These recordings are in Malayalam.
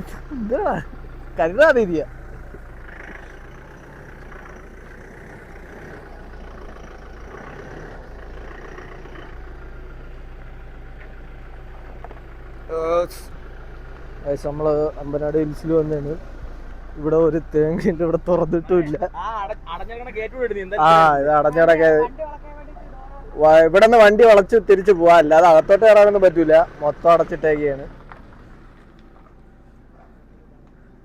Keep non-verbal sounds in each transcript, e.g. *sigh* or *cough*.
എന്താ കരുതാതിരിയ നമ്മൾ അമ്പനാട് ഹിൽസിൽ വന്നാണ്. ഇവിടെ ഒരു തേങ്ങയുണ്ട് ഇവിടെ തുറന്നിട്ടുമില്ല. ആ ഇത് അടഞ്ഞടക്കെ ഇവിടെ നിന്ന് വണ്ടി വളച്ച് തിരിച്ചു പോവാ. അല്ലാതെ അകത്തോട്ട് കയറാനൊന്നും പറ്റൂല. മൊത്തം അടച്ചിട്ടേക്കാണ്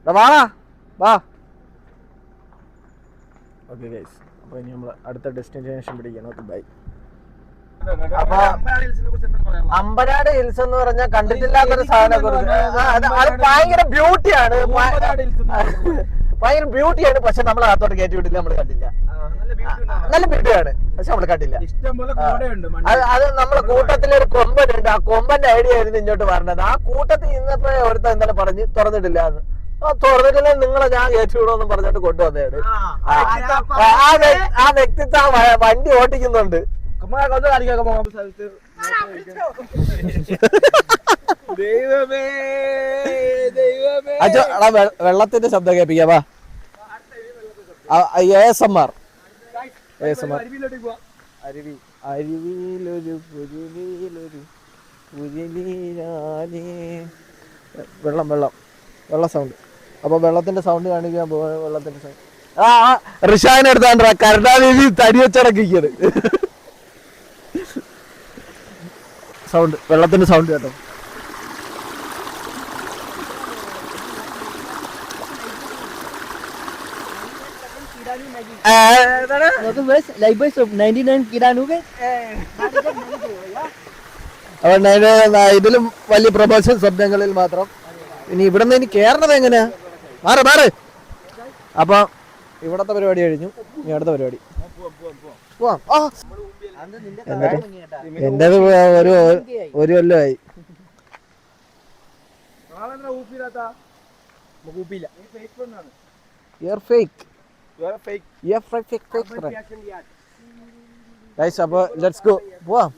വാടാ വാ ഓക്കെ ഗൈസ് അപ്പോൾ ഇനി നമ്മൾ അടുത്ത ഡെസ്റ്റിനേഷൻ പിടിക്കണം. ഓക്കെ ബൈ അപ്പൊ അമ്പനാട് ഹിൽസ് എന്ന് പറഞ്ഞാൽ കണ്ടിട്ടില്ലാത്തൊരു സാധനം അത് ഭയങ്കര ബ്യൂട്ടിയാണ് *laughs* ഭയങ്കര ബ്യൂട്ടിയാണ് പക്ഷെ നമ്മൾ അകത്തോട്ട് കയറ്റി വിട്ടില്ല നമ്മൾ കണ്ടില്ല. നല്ല ബ്യൂട്ടിയാണ് പക്ഷെ നമ്മൾ കണ്ടില്ല. അത് അത് കൂട്ടത്തിൽ ഒരു കൊമ്പനുണ്ട്. ആ കൊമ്പന്റെ ഐഡിയ ആയിരുന്നു ഇങ്ങോട്ട് പറഞ്ഞത് ആ കൂട്ടത്തിൽ ഇന്നത്തെ ഒരുത്ത ഇന്നലെ പറഞ്ഞ് തുറന്നിട്ടില്ല എന്ന്. തുറന്നിട്ടില്ല നിങ്ങളെ ഞാൻ കയറ്റി വിടുമെന്ന് പറഞ്ഞിട്ട് കൊണ്ടുവന്നതാണ്. ആ, വ്യക്തിത്വ വണ്ടി ഓട്ടിക്കുന്നുണ്ട്. അച്ഛോ എടാ വെള്ളത്തിന്റെ ശബ്ദം കേൾപ്പിക്കാവാ A S M R A S M R അരുവി അരുവിയിലൊരു പുരുവിയിലൊരു പുരുവിനാനേ വെള്ളം വെള്ളം വെള്ള സൗണ്ട് അപ്പൊ വെള്ളത്തിന്റെ സൗണ്ട് കാണിക്കാൻ പോവാ വെള്ളത്തിന്റെ സൗണ്ട് ആ റിഷാനെ എടുത്താണ്ടാ കരുണാനിധി തടി വെച്ചടക്കിക്കത് സൗണ്ട് വെള്ളത്തിന്റെ സൗണ്ട് കേട്ടോ. ആ, എന്താണ്? Like bus of 99 Kiranu guys. അതുകൊണ്ട് അതിന് ഇതിലും വലിയ പ്രൊമോഷൻ ശബ്ദങ്ങളിൽ മാത്രം. ഇനി ഇവിടെ നിന്ന് ഇനി കേറണത് എങ്ങനെയാ? മാറ് മാറ്. അപ്പൊ ഇവിടത്തെ പരിപാടി കഴിഞ്ഞു. ഇനി അടുത്ത പരിപാടി. പോവാം. ആ. ഒരു ഒരു കൊല്ലമായി അപ്പൊ ലെറ്റ്സ് ഗോ പോവാം.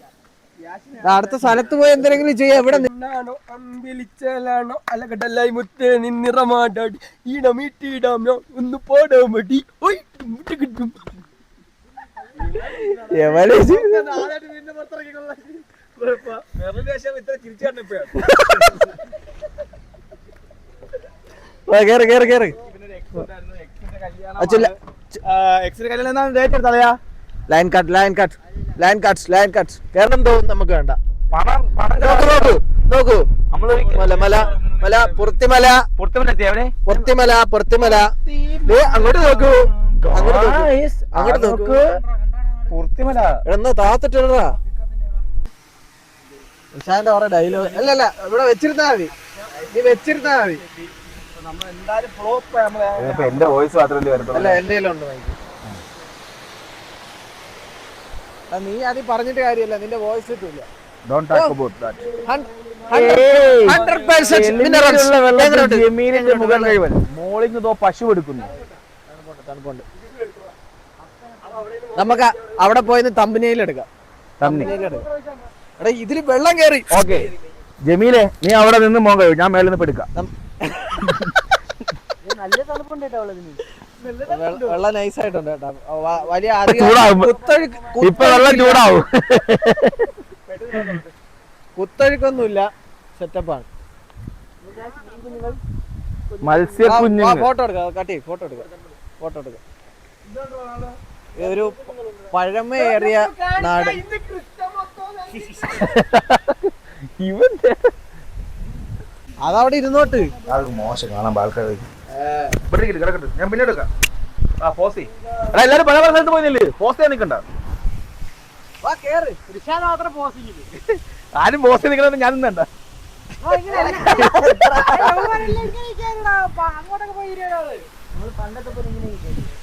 അടുത്ത സ്ഥലത്ത് പോയി എന്തെങ്കിലും ചെയ്യാം. ഇവിടെ നി- ാണോ അമ്പിളിച്ചാലാണോ? അലകടലായി മുത്തേ നിന്നിറമാടാടി. ഈടം ഈടമീട്ടിടാമോ ഒന്ന് പോടാ മടി. കിട്ടും. എവിടെ കേറ് കേറ് കേറ്. അച്ഛല്ല line cut line cut line cards land cards Keralam തോന്നും നമുക്ക് വേണ്ട. നോക്കൂ നോക്കൂ നോക്കൂ. മല മല മല പുറത്തിമല പുറത്തിമല പുറത്തിമല അങ്ങോട്ട് നോക്കൂ. അങ്ങോട്ട് നോക്കൂ. അങ്ങോട്ട് നോക്കൂ. എന്നാ താത്തിട്ടാ ഉഷാന്റെ കുറെ ഡയലോഗ് അല്ല അല്ല ഇവിടെ വെച്ചിരുന്നാ മതി. നീ വെച്ചിരുന്നാ മതി. എന്റെ വോയിസ് മാത്രമല്ലേ അല്ല എന്റെ കയ്യിലുണ്ട് മൈക്ക് ആ, നീ അത് പറഞ്ഞിട്ട് കാര്യമല്ല നിന്റെ വോയിസ് കിട്ടൂല don't talk about that hundred percent minerals ജമീനിന്റെ മുകൾ കഴിവൽ മോളിങ് പശു എടുക്കുന്നു. തണുപ്പുണ്ട് നമുക്ക് അവിടെ പോയി തമ്പനയിൽ എടുക്കാം. എടാ ഇതിൽ വെള്ളം കേറി. ഓക്കെ ജമീലെ നീ അവിടെ നിന്ന് മോൻ കഴിയും ഞാൻ മേളിൽ നിന്ന് എടുക്കാം. നല്ല തണുപ്പുണ്ട് കേട്ടോ അവളതിന് വെള്ളം നൈസ് ആയിട്ടുണ്ട് കേട്ടോ. വലിയ ഇപ്പൊ വെള്ളം ചൂടാവും. കുത്തൊഴുക്കൊന്നുമില്ല. സെറ്റപ്പാണ് മത്സ്യ ഫോട്ടോ എടുക്കാം. കട്ടി ഫോട്ടോ എടുക്കാം. ഫോട്ടോ എടുക്കാം. ഒരു പഴമയേറിയ നാട്. *laughs* ഇവൻ അതവിടെ ഇരുന്നോട്ട്. മോശം. കാണാൻ ആൾക്കാർ ഇരിക്ക്, കിടക്കട്ടെ. ഞാൻ പിന്നെ എടുക്കാം. ആ പോസി. എടാ എല്ലാരും പല പല സ്ഥലത്ത് പോയില്ലേ പോസ്റ്റ് നിക്കണ്ട. ആരും ഫോസി നിക്കണ ഞാൻ നിന്നണ്ട. *laughs*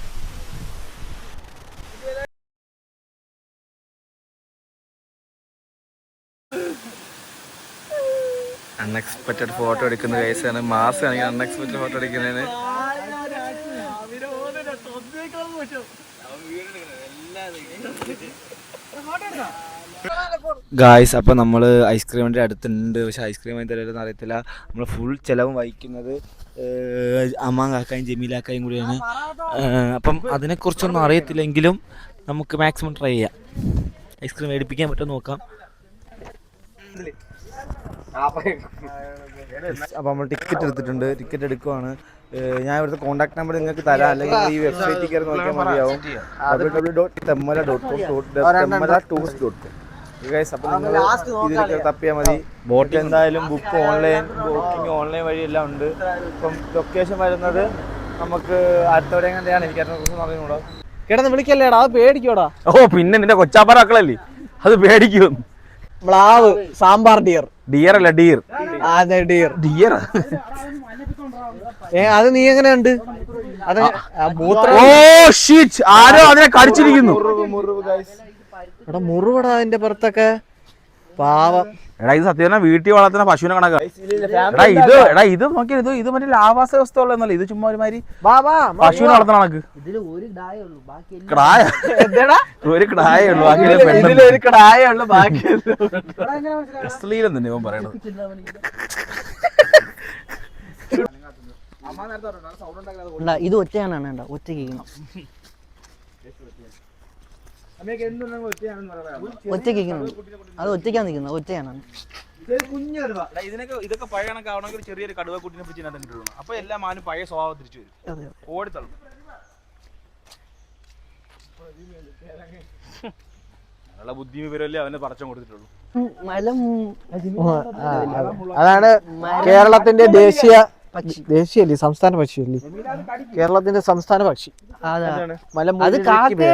അൺഎക്സ്പെക്റ്റഡ് ഫോട്ടോ എടുക്കുന്ന കേസാണ് മാസ് ആണെങ്കിൽ അൺഎക്സ്പെക്റ്റഡ് ഫോട്ടോ എടുക്കുന്നതിന്. ഗായ്സ് അപ്പോൾ നമ്മൾ ഐസ്ക്രീമിന്റെ അടുത്തുണ്ട്. പക്ഷെ ഐസ്ക്രീം തരുമെന്ന് അറിയത്തില്ല. നമ്മൾ ഫുൾ ചിലവും വഹിക്കുന്നത് അമ്മാങ്കാക്കായും ജമീലാക്കായും കൂടിയാണ്. അപ്പം അപ്പം അതിനെക്കുറിച്ചൊന്നും അറിയത്തില്ലെങ്കിലും നമുക്ക് മാക്സിമം ട്രൈ ചെയ്യാം. ഐസ്ക്രീം മേടിപ്പിക്കാൻ പറ്റുമോ നോക്കാം. അപ്പോൾ നമ്മൾ ടിക്കറ്റ് എടുത്തിട്ടുണ്ട്. ടിക്കറ്റ് എടുക്കുവാണ്. ഞാൻ ഇവിടുത്തെ കോൺടാക്ട് നമ്പർ നിങ്ങൾക്ക് തരാം. അല്ലെങ്കിൽ ഈ വെബ്സൈറ്റിൽ കയറി നോക്കിയാൽ മതിയാവും. W W dot Thenmala dot com Thenmala tourist dot com തപ്പിയാൽ മതി. ബോട്ടിൽ എന്തായാലും ബുക്ക് ഓൺലൈൻ ബുക്കിംഗ് ഓൺലൈൻ വഴി എല്ലാം ഉണ്ട്. ഇപ്പം ലൊക്കേഷൻ വരുന്നത് നമുക്ക് അടുത്തവിടെ എങ്ങനെയാണ് എനിക്ക് അതിനെക്കുറിച്ച് അറിഞ്ഞുകൂടാ കിടന്ന് വിളിക്കല്ലേടാ? അത് പേടിക്കോടാ. ഓ പിന്നെ നിന്റെ കൊച്ചാപ്പറാക്കളല്ലേ അത് പേടിക്കും. മ്ലാവ് സാമ്പാർ ഡിയർ ഡിയർ അല്ല ഡിയർ അതെ ഡിയർ ഡിയർ ഏ അത് നീ എങ്ങനെ ഉണ്ട് അത് ഓ ഷീറ്റ് ആരോ അതിനെ കടിച്ചിരിക്കുന്നു. എടാ മുറിവടാ അതിന്റെ പുറത്തൊക്കെ. പാവം. എടാ ഇത് സത്യം പറഞ്ഞാൽ വീട്ടിൽ വളർത്തുന്ന പശുവിനെ കണക്കാ എടാ ഇത് എടാ ഇത് നോക്കിയാൽ ഇത് ഇത് മറ്റേ ലാവാസ വ്യവസ്ഥ ഉള്ളതെന്നല്ല ഇത് ചുമ്മാ ഒരുമാതിരി വാ വാ പശുവിനെ വളർത്തണ കണക്ക്. ഇതിൽ ഒരു ഉള്ളൂ ബാക്കി ഒരു ഉള്ളൂ ബാക്കി അശ്ലീലം തന്നെ ഇവൻ പറയണത്. *laughs* ഇത് ഒറ്റയാനാണ് വേണ്ട ഒറ്റ കേൾക്കണം ഒറ്റ കേൾക്കണം അത് ഒറ്റയ്ക്കാണ് നിൽക്കുന്നത് ഒറ്റയാണ് ഇതിനൊക്കെ ഇതൊക്കെ പഴയ കണക്കാവണമെങ്കിൽ ചെറിയൊരു കടുവ കുട്ടിനെ പിടിച്ച് ഇതിനകത്ത് ഇട്ടിടണം അപ്പൊ എല്ലാ മാനും പഴയ സ്വഭാവം തിരിച്ചു വരും. ഓടിത്തള്ളും നല്ല ബുദ്ധി വിവരമല്ലേ അവന് പറച്ചം കൊടുത്തിട്ടുള്ളൂ. അതാണ് കേരളത്തിന്റെ ദേശീയ ദേശീയല്ലേ സംസ്ഥാന പക്ഷിയല്ലേ? കേരളത്തിന്റെ സംസ്ഥാന പക്ഷി. അതാ. കാക്കേണ്ടേ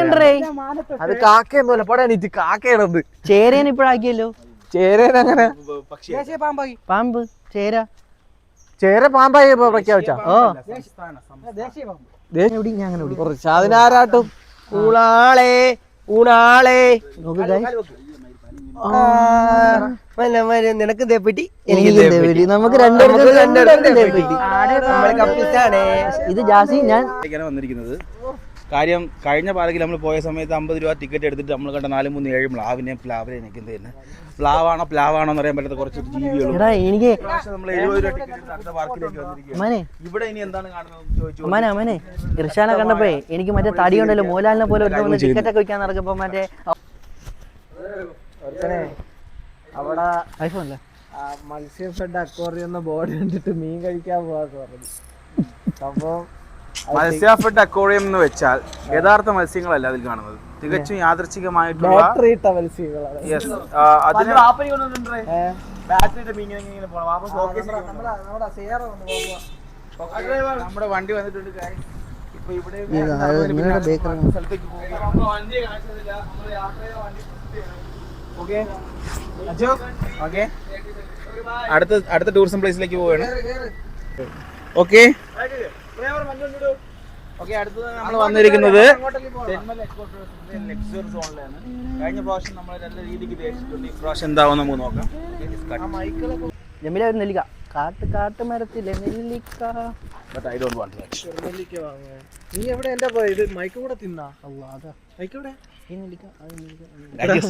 അത് കാക്കയൊന്നുമല്ല പോടാ ഇത് കാക്കയാണത്. ചേരേനെ ഇപ്പോഴാക്കിയല്ലോ? ചേരേനെ അങ്ങനെ പാമ്പ് ചേര. ചേര പാമ്പായി പ്രഖ്യാപിച്ച? ഓ. ദേശീയ പാമ്പ്. അങ്ങനെ ഊണാളെ ഊണാളെ. നോക്ക് guys. നിനക്ക് തേപ്പിട്ടി എനിക്ക് നമുക്ക് ഇത് ജാസി ഞാൻ ഇങ്ങനെ വന്നിരിക്കുന്നത്. കാര്യം കഴിഞ്ഞ പാലക്കിൽ നമ്മൾ പോയ സമയത്ത് അമ്പത് രൂപ ടിക്കറ്റ് എടുത്തിട്ട് നമ്മൾ കണ്ട നാല് മൂന്ന് ഏഴ് പ്ലാവിനെ പ്ലാവിനെ നിൽക്കുന്നത് തന്നെ. പ്ലാവാണോ പ്ലാവാണോ എന്ന് അറിയാൻ പറ്റാത്ത കുറച്ച് ജീവികളും. എനിക്ക് നമ്മൾ എഴുപത് രൂപ ടിക്കറ്റ് എടുത്ത് അടുത്ത പാർക്കിലേക്ക് വന്നിരിക്കുകയാണ്. അമ്മനെ. ഇവിടെ ഇനി എന്താണ് കാണുന്നത് കണ്ടപ്പോഴേ എനിക്ക് മറ്റേ തടി ഉണ്ടല്ലോ മോലാലിനെ പോലെ ടിക്കറ്റ് ഒക്കെ വെക്കാൻ നടക്കുമ്പോ മറ്റേ അവിടെ ഐഫോൺ അല്ലേ മത്സ്യ ഫെഡ് അക്വാറിയം എന്ന ബോർഡ് കണ്ടിട്ട് മീൻ കഴിക്കാൻ പോവാന്ന് പറഞ്ഞു. സംഭവം മത്സ്യഫെഡ് അക്വോറിയം എന്ന് വെച്ചാൽ യഥാർത്ഥ മത്സ്യങ്ങളല്ല അതിൽ കാണുന്നത്. തികച്ചും അതിന് നമ്മുടെ വണ്ടി വന്നിട്ടുണ്ട്. ഇപ്പൊ ഇവിടെ സ്ഥലത്തേക്ക് കാണിച്ചതില്ല. യാത്ര ചെയ്ത വണ്ടി ഓക്കെ. അടുത്ത അടുത്ത ടൂറിസം പ്ലേസിലേക്ക് പോവുകയാണ്. ഓക്കെ. ഓക്കെ അടുത്തത് നമ്മൾ വന്നിരിക്കുന്നത് കഴിഞ്ഞ പ്രാവശ്യം നമ്മൾ നല്ല രീതിക്ക് ഇപ്രാവശ്യം ഈ പ്രാവശ്യം എന്താവും നമുക്ക് നോക്കാം. ജമില ഒരു നെല്ലിക്ക. കാട്ട് കാട്ട് മരത്തിലെ നെല്ലിക്ക. But I don't want that നെല്ലിക്ക വാങ്ങേ നീ എവിടെ? എന്താ പോയി ഇത് മൈക്ക് കൂടെ തിന്നാ. അള്ളാ, അതാ. മൈക്ക് കൂടെ ഈ നെല്ലിക്ക ആ നെല്ലിക്ക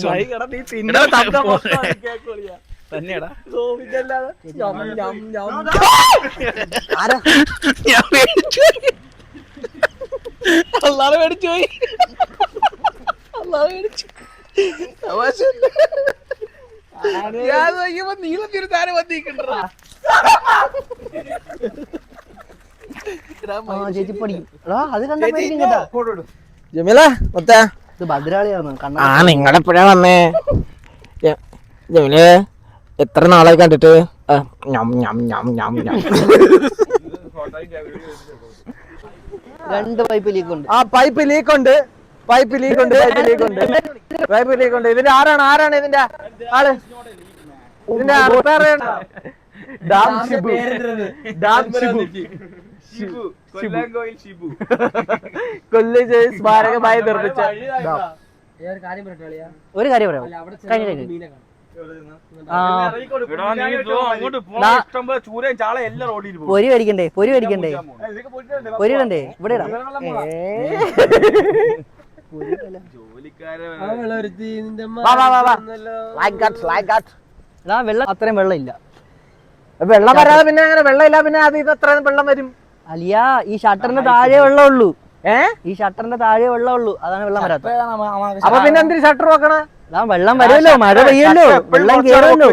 മൈക്ക് എടാ, നീ തിന്ന. തന്ന മൊത്തം കൊളിയാ തന്നെയാടാ. സോ ഇതല്ലാതെ. ഞം, ഞം, ഞം. ആരാ? അല്ലാതെ മേടിച്ചു പോയി. അല്ലാതെ മേടിച്ചു ഞാൻ നോക്കിയപ്പോ നീളത്തിരു താരം വന്നിരിക്കണ്ടാ ആ. ചേച്ചി പഠിക്കും എടാ അത് കണ്ടാ പേടിക്കും കേട്ടാ ജമീല മൊത്ത. ഇത് ഭദ്രാളിയാണ് കണ്ണ ആ നിങ്ങളെപ്പോഴാ വന്നേ? ജ- ജമീലേ എത്ര നാളായി കണ്ടിട്ട്? ആ, ഞം, ഞം, ഞം, ഞം, ഞം. രണ്ട് പൈപ്പ് ലീക്ക് ഉണ്ട്. ആ പൈപ്പ് ലീക്ക് ഉണ്ട്. പൈപ്പ് ലീക്ക് ഉണ്ട് പൈപ്പ് ലീക്ക് ഉണ്ട്. പൈപ്പ് ലീക്ക് ഉണ്ട്. ഇതിന്റെ ആരാണ്? ആരാണ് ഇതിന്റെ ആൾ? ഇതിന്റെ repair dam Shibu dam Shibu Shibu കൊല്ലാങ്കോയിൽ Shibu Kollam സ്മാരകമായി നിർമ്മിച്ച ഡാം. ഒരു കാര്യം പറയാം കഴിഞ്ഞ ആ. എടാ, നീ ഇതോ അങ്ങോട്ട് പോണ ഇഷ്ടം പോലെ ചൂരയും ചാള എല്ലാം റോഡിൽ പോകും. പൊരി മേടിക്കണ്ടേ? പൊരി മേടിക്കണ്ടേ? പൊരി ഇടണ്ടേ ഇവിടെ ഇടാം. വെള്ളം അത്രയും വെള്ളം ഇല്ല വെള്ളം വരാതെ പിന്നെ അങ്ങനെ വെള്ളം ഇല്ല പിന്നെ അത് ഇത് വെള്ളം വരും? അലിയ ഈ ഷട്ടറിന്റെ താഴെ വെള്ളം ഉള്ളൂ ഏ? ഈ ഷട്ടറിന്റെ താഴെ വെള്ളം ഉള്ളൂ അതാണ് വെള്ളം വരാത്തത്. അപ്പൊ പിന്നെ എന്തിനു ഷട്ടർ വെക്കണ? അതാ വെള്ളം വരുമല്ലോ. മഴ പെയ്യല്ലോ വെള്ളം കേറുമല്ലോ.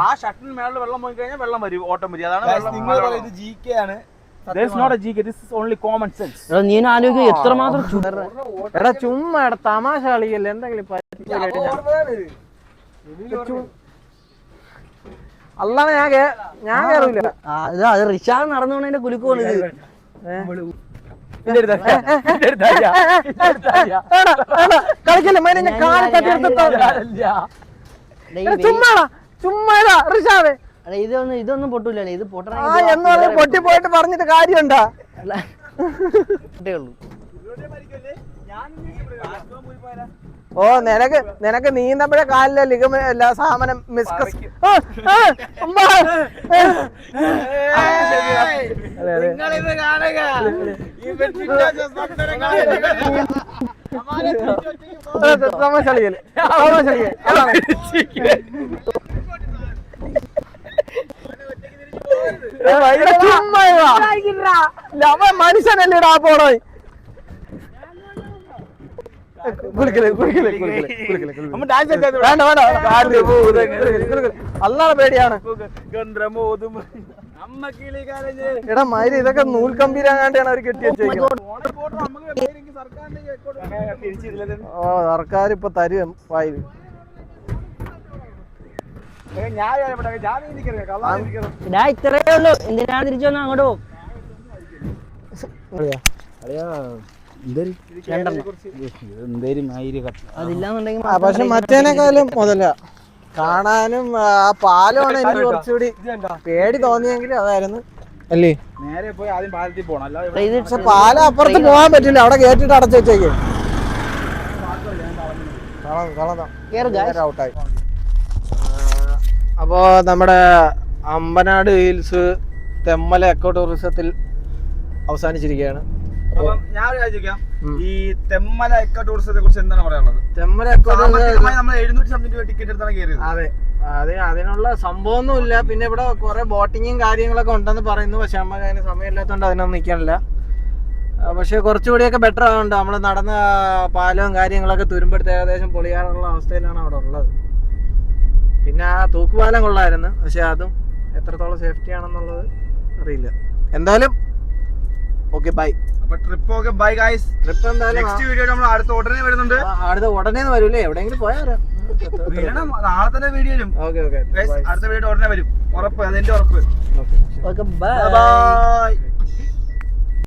ആ. ഷട്ടറിന് മേളിൽ വെള്ളം പോയി കഴിഞ്ഞാൽ വെള്ളം വരും ഓട്ടോമാറ്റിക് അതാണ് വെള്ളം നിങ്ങൾ പറയുന്നത് ജി കെ ആണ്. There is not a GK, this is only common sense. എടാ ചുമ്മാ എടാ തമാശ കളിക്കല്ലേ എന്തെങ്കിലും. അല്ലാതെ ഞാൻ ഞാൻ ഇതാ അത് റിഷാദ് കളിക്കല്ലേ മൈനെ ഞാൻ കാൽ ചുമ്മാടാ ചുമ്മാ റിഷാദെ എടാ ഇതൊന്നും ഇതൊന്നും പൊട്ടൂല ഇത് പൊട്ടണ ആ എന്ന് പറഞ്ഞ് പൊട്ടി പോയിട്ട് പറഞ്ഞിട്ട് കാര്യമുണ്ടാ ഉള്ളൂ ഓ നിനക്ക് നിനക്ക് നീന്തപ്പോഴേ കാലിലെ ലിഗമ എല്ലാ സാമനം മിസ്കസ് തമാശ കളിക്കൽ. തമാശ കളിക്കൽ. മനുഷ്യനല്ലേടാ പോണോ കുളിക്കൽ കുളിക്കൽ കുളിക്കൽ കുളിക്കൽ കുളിക്കൽ വേണ്ട വേണ്ട കാറ്റ് പോകും. അല്ലാതെ പേടിയാണ്. എടാ മയിൽ ഇതൊക്കെ അവർ കെട്ടി വെച്ചേക്കുന്നത് ഓ സർക്കാർ ഇപ്പൊ തരും ഫയൽ ഞാൻ ഇത്രയേ ഉള്ളൂ. എന്തിനാണ് തിരിച്ചു വന്ന അങ്ങോട്ട് പോകും? പക്ഷെ മറ്റേനേക്കാളും മുതല. കാണാനും ആ പാലമാണ് എനിക്ക് കുറച്ചുകൂടി പേടി തോന്നിയെങ്കിൽ അതായിരുന്നു. അല്ലേ? നേരെ പോയി ആദ്യം പാലത്തിൽ പോകണം അല്ലാതെ പക്ഷെ പാലം അപ്പുറത്ത് പോകാൻ പറ്റില്ല. അവിടെ കേട്ടിട്ട് അടച്ചു വെച്ചേക്ക്. ഔട്ടായി അപ്പോ നമ്മുടെ അമ്പനാട് ഹിൽസ് തെമ്മല എക്കോ ടൂറിസത്തിൽ അവസാനിച്ചിരിക്കുകയാണ്. അപ്പം ഞാൻ ചോദിക്കാം. ഈ തെമ്മല എക്കോ ടൂറിസത്തെ കുറിച്ച് എന്താണ് പറയാനുള്ളത്? തെമ്മല എക്കോ സാമ്പത്തികമായി നമ്മൾ എഴുന്നൂറ്റി സംതിങ് രൂപ ടിക്കറ്റ് എടുത്താണ് കയറിയത്. അതെ. അതെ അതിനുള്ള സംഭവമൊന്നുമില്ല പിന്നെ ഇവിടെ കുറെ ബോട്ടിങ്ങും കാര്യങ്ങളൊക്കെ ഉണ്ടെന്ന് പറയുന്നു. പക്ഷെ നമുക്ക് അതിന് സമയമില്ലാത്തതുകൊണ്ട് അതിനൊന്നും നിൽക്കാനില്ല. പക്ഷെ കുറച്ചുകൂടിയൊക്കെ ബെറ്റർ ആവുന്നുണ്ട് നമ്മൾ നടന്ന പാലവും കാര്യങ്ങളൊക്കെ തുരുമ്പെടുത്ത് ഏകദേശം പൊളിയാറുള്ള അവസ്ഥയിലാണ് അവിടെ ഉള്ളത്. പിന്നെ ആ തൂക്കുപാലം കൊള്ളായിരുന്നു. പക്ഷെ അതും എത്രത്തോളം സേഫ്റ്റി ആണെന്നുള്ളത് അറിയില്ല. എന്തായാലും ഓക്കെ ബൈ അപ്പൊ ട്രിപ്പ് ഒക്കെ ബൈ ഗൈസ് ട്രിപ്പ് എന്തായാലും നെക്സ്റ്റ് വീഡിയോ നമ്മൾ അടുത്ത ഉടനെ വരുന്നുണ്ട്. അടുത്ത ഉടനെ വരൂലേ എവിടെയെങ്കിലും പോയാ വരാം. നാളെ തന്നെ വീഡിയോയിലും. ഓക്കെ ഓക്കെ അടുത്ത വീഡിയോ ഉടനെ വരും. ഉറപ്പ് അതെന്റെ ഉറപ്പ്. Okay okay bye bye